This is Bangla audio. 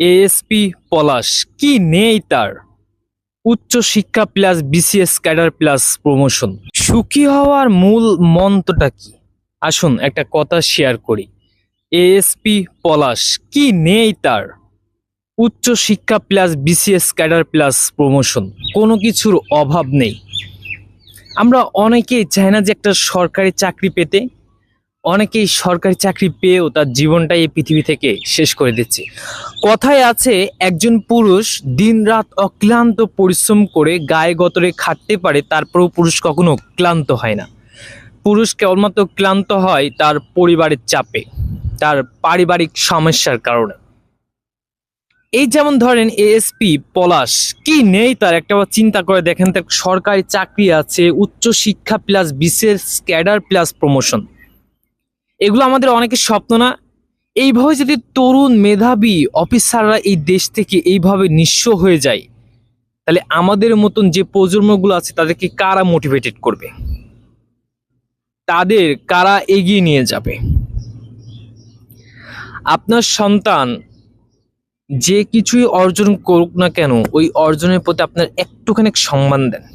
এএসপি পলাশ, কি নেই তার? উচ্চ শিক্ষা plus BCS cadre plus promotion. সুখী হওয়ার মূল মন্ত্রটা কি? আসুন একটা কথা শেয়ার করি। এএসপি পলাশ, কি নেই তার? উচ্চ শিক্ষা plus BCS cadre plus promotion, কোনো কিছুর অভাব নেই। আমরা অনেকেই চাই না যে একটা সরকারি চাকরি পেতে অনেকেই সরকারি চাকরি পেয়েও তার জীবনটা এই পৃথিবী থেকে শেষ করে দিচ্ছে। কথায় আছে, একজন পুরুষ দিনরাত অক্লান্ত পরিশ্রম করে গায়ে গতরে খাটতে পারে তারপরেও পুরুষ কখনো ক্লান্ত হয় না। পুরুষ কেবলমাত্র ক্লান্ত হয় তার পরিবারের চাপে, তার পারিবারিক সমস্যার কারণে। এই যেমন ধরেন এএসপি পলাশ, কি নেই তার? একটা চিন্তা করে দেখেন, তার সরকারি চাকরি আছে উচ্চ শিক্ষা প্লাস বিশেষ ক্যাডার প্লাস প্রমোশন এগুলো আমাদের অনেকের স্বপ্ন না। এইভাবে যদি তরুণ মেধাবী অফিসাররা এই দেশ থেকে এইভাবে নিঃস্ব হয়ে যায়, তাহলে আমাদের মতন যে প্রজন্মগুলো আছে, তাদেরকে কারা মোটিভেটেড করবে? তাদের কারা এগিয়ে নিয়ে যাবে? আপনার সন্তান যে কিছুই অর্জন করুক না কেন, ওই অর্জনের প্রতি আপনার একটুখানি সম্মান দেন।